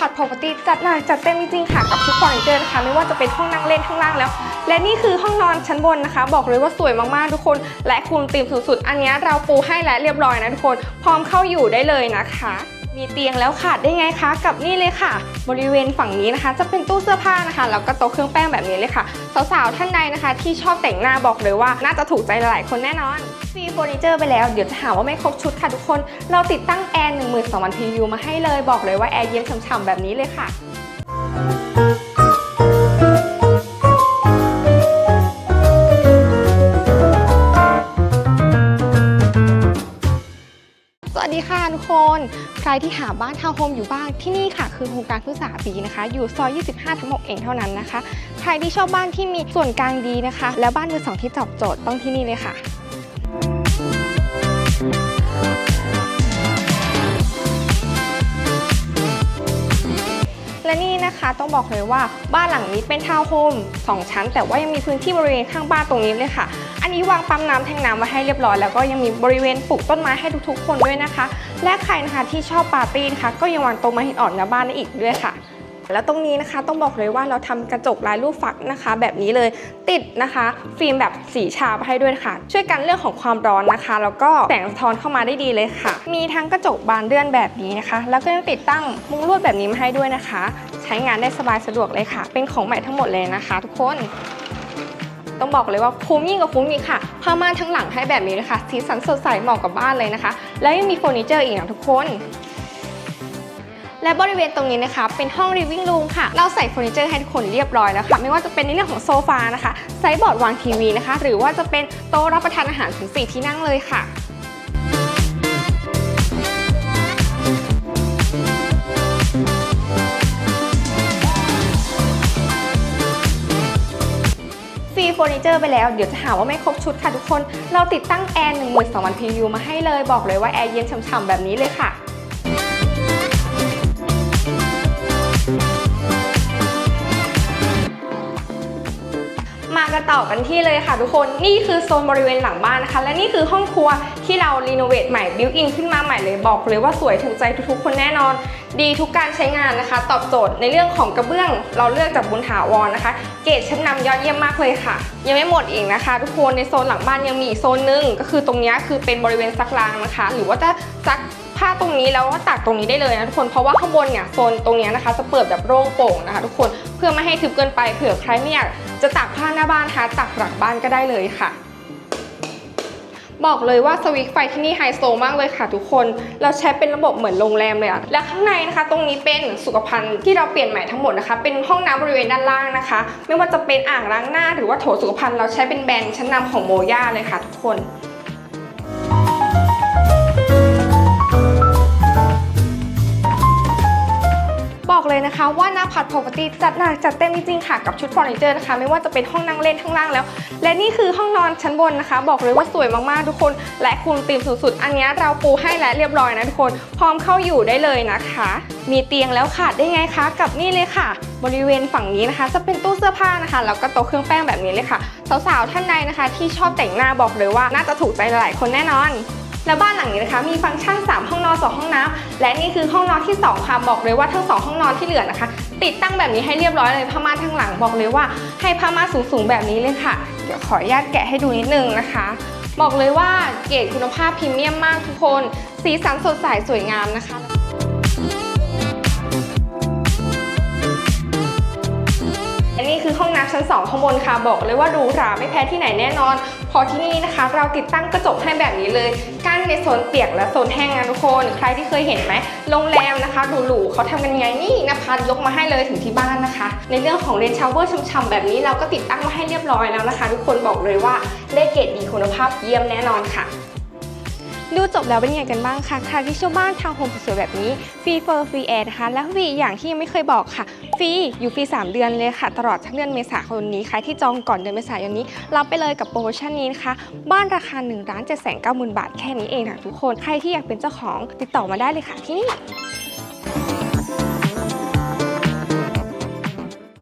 พัด property จัดหนักจัดเต็มจริงๆค่ะกับชุดเฟอร์นิเจอร์นะคะ ไม่ว่าจะเป็นห้องนั่งเล่นข้างล่างแล้ว และนี่คือห้องนอนชั้นบนนะคะ บอกเลยว่าสวยมากๆทุกคน และคุมธีมสุดๆ อันนี้เราปูให้และเรียบร้อยนะทุกคน พร้อมเข้าอยู่ได้เลยนะคะ มีเตียงแล้วขาดได้ไงคะกับนี่เลยค่ะ บริเวณฝั่งนี้นะคะ จะเป็นตู้เสื้อผ้านะคะแล้วก็โต๊ะเครื่องแป้งแบบนี้เลยค่ะ สาวๆท่านใดนะคะ ที่ชอบแต่งหน้าบอกเลยว่าน่าจะถูกใจหลายๆคนแน่นอนฟรีเฟอร์นิเจอร์ไปแล้วเดี๋ยวจะหาว่าไม่ครบชุดค่ะทุกคน เราติดตั้งแอร์12,000 PU มาให้เลยบอกเลยว่าแอร์เย็นฉ่ำๆแบบนี้เลยค่ะ นใครที่หาบ้านทาวน์โฮมอยู่บ้างที่นี่ค่ะ คือโครงการพฤกษาปีนะคะ อยู่ซอย 25 ทั้ง6เองเท่านั้นนะคะ ใครที่ชอบบ้านที่มีส่วนกลางดีนะคะ และบ้านมือสองที่ตอบโจทย์ต้องที่นี่เลยค่ะ และนี่นะคะต้องบอกเลยว่าบ้านหลังนี้เป็นทาวน์โฮม2ชั้น แต่ว่ายังมีพื้นที่บริเวณข้างบ้านตรงนี้เลยค่ะ อันนี้วางปั๊มน้ำแทงน้ำไว้ให้เรียบร้อย แล้วก็ยังมีบริเวณปลูกต้นไม้ให้ทุกๆ คนด้วยนะคะ และใครนะคะที่ชอบปาร์ตี้นะคะก็ยังวางโต๊ะไม้หินอ่อนหน้าบ้านได้อีกด้วยค่ะ แล้วตรงนี้นะคะต้องบอกเลยว่าเราทำกระจกลายรูปฝักนะคะ แบบนี้เลยติดนะคะ ฟิล์มแบบสีชาไปให้ด้วยค่ะ ช่วยกันเรื่องของความร้อนนะคะ แล้วก็แสงสะท้อนเข้ามาได้ดีเลยค่ะ มีทั้งกระจกบานเลื่อนแบบนี้นะคะ แล้วก็ยังติดตั้งมุ้งลวดแบบนี้มาให้ด้วยนะคะ ใช้งานได้สบายสะดวกเลยค่ะ เป็นของใหม่ทั้งหมดเลยนะคะ ทุกคนต้องบอกเลยว่าคุ้มยิ่งกว่าคุ้มอีกค่ะผ้าม่านทั้งหลังให้แบบนี้เลยค่ะสีสันสดใสเหมาะกับบ้านเลยนะคะ แล้วยังมีเฟอร์นิเจอร์อีกนะทุกคน และบริเวณตรงนี้นะคะเป็นห้อง living room ค่ะ เราใส่เฟอร์นิเจอร์ให้ทุกคนเรียบร้อยแล้วค่ะ ไม่ว่าจะเป็นในเรื่องของโซฟานะคะไซส์บอร์ดวางทีวีนะคะ หรือว่าจะเป็นโต๊ะรับประทานอาหารถึง 4 ที่นั่งเลยค่ะฟรีเฟอร์นิเจอร์ไปแล้วเดี๋ยวจะหาว่าไม่ครบชุดค่ะทุกคน เราติดตั้งแอร์12,000 PU มาให้เลยบอกเลยว่าแอร์เย็นฉ่ำๆแบบนี้เลยค่ะ ต่อกันที่เลยค่ะทุกคนนี่คือโซนบริเวณหลังบ้านนะคะ และนี่คือห้องครัวที่เรารีโนเวทใหม่บิวอินขึ้นมาใหม่เลยบอกเลยว่าสวยถูกใจทุกๆ คนแน่นอน ดีทุกการใช้งานนะคะ ตอบโจทย์ในเรื่องของกระเบื้อง เราเลือกจากบุญถาวรนะคะ เกรดชั้นนำยอดเยี่ยมมากเลยค่ะ ยังไม่หมดอีกนะคะ ทุกคนในโซนหลังบ้านยังมีอีกโซนหนึงก็คือตรงนี้คือเป็นบริเวณซักล้างนะคะ หรือว่าจะซัก ผ้าตรงนี้แล้วก็ตากตรงนี้ได้เลยนะทุกคนเพราะว่าข้างบนเนี่ยโซนตรงนี้นะคะจะเปิดแบบโล่งโปร่งนะคะ ทุกคนเพื่อไม่ให้ทึบเกินไปเผื่อใครไม่อยากจะตากผ้าหน้าบ้านคะตากหลังบ้านก็ได้เลยค่ะบอกเลยว่าสวิตไฟที่นี่ไฮโซมากเลยค่ะทุกคน เราใช้เป็นระบบเหมือนโรงแรมเลยอะและข้างในนะคะ ตรงนี้เป็นสุขภัณฑ์ที่เราเปลี่ยนใหม่ทั้งหมดนะคะ เป็นห้องน้ำบริเวณด้านล่างนะคะ ไม่ว่าจะเป็นอ่างล้างหน้า หรือว่าโถสุขภัณฑ์เราใช้เป็นแบรนด์ชั้นนำของโมย่าเลยค่ะทุกคน เลยนะคะว่าหน้าพัด property จัดหนักจัดเต็มจริงๆค่ะกับชุดเฟอร์นิเจอร์นะคะ ไม่ว่าจะเป็นห้องนั่งเล่นข้างล่างแล้ว และนี่คือห้องนอนชั้นบนนะคะ บอกเลยว่าสวยมากๆทุกคน และคุมธีมสุดๆ อันนี้เราปูให้และเรียบร้อยนะทุกคน พร้อมเข้าอยู่ได้เลยนะคะ มีเตียงแล้วขาดได้ไงคะกับนี่เลยค่ะ บริเวณฝั่งนี้นะคะ จะเป็นตู้เสื้อผ้านะคะแล้วก็โต๊ะเครื่องแป้งแบบนี้เลยค่ะสาวๆท่านใดนะคะ ที่ชอบแต่งหน้าบอกเลยว่าน่าจะถูกใจหลายๆคนแน่นอน แล้วบ้านหลังนี้นะคะมีฟังก์ชัน 3 ห้องนอน 2 ห้องน้ำและนี่คือห้องนอนที่ 2 ค่ะ บอกเลยว่าทั้ง 2 ห้องนอนที่เหลือนะคะ ติดตั้งแบบนี้ให้เรียบร้อยเลยผ้าม่านทั้งหลังบอกเลยว่า ให้ผ้าม่านสูงๆแบบนี้เลยค่ะ เดี๋ยวขออนุญาตแกะให้ดูนิดนึงนะคะ บอกเลยว่าเกรดคุณภาพพรีเมียมมากทุกคน สีสันสดใสสวยงามนะคะ นี่คือห้องน้ำชั้น 2 ข้างบนค่ะ บอกเลยว่าหรูหราไม่แพ้ที่ไหนแน่นอน พอที่นี่นะคะ เราติดตั้งกระจกให้แบบนี้เลย กั้นในโซนเปียกและโซนแห้งนะทุกคน ใครที่เคยเห็นไหมโรงแรมนะคะหรูๆเขาทำกันยังไงนี่นภัสยกมาให้เลยถึงที่บ้านนะคะ ในเรื่องของเลนชาวเวอร์ช่ำๆแบบนี้เราก็ติดตั้งมาให้เรียบร้อยแล้วนะคะ ทุกคนบอกเลยว่าได้เกรดดีคุณภาพเยี่ยมแน่นอนค่ะ ดูจบแล้วเป็นยังไงกันบ้างคะใครที่ชอบบ้านทาวน์โฮมสวยๆแบบนี้ฟรีเฟอร์ฟรีแอร์นะคะและฟรีอย่างที่ยังไม่เคยบอกค่ะฟรีอยู่ฟรี 3 เดือนเลยค่ะ ตลอดทั้งเดือนเมษายนนี้ใครที่จองก่อนเดือนเมษายนนี้ รับไปเลยกับโปรโมชั่นนี้นะคะ บ้านราคา1นึ่งล้านเจ็ดแสนเก้าหมื่นบาทแค่นี้เองค่ะทุกคน ใครที่อยากเป็นเจ้าของติดต่อมาได้เลยค่ะที่นี่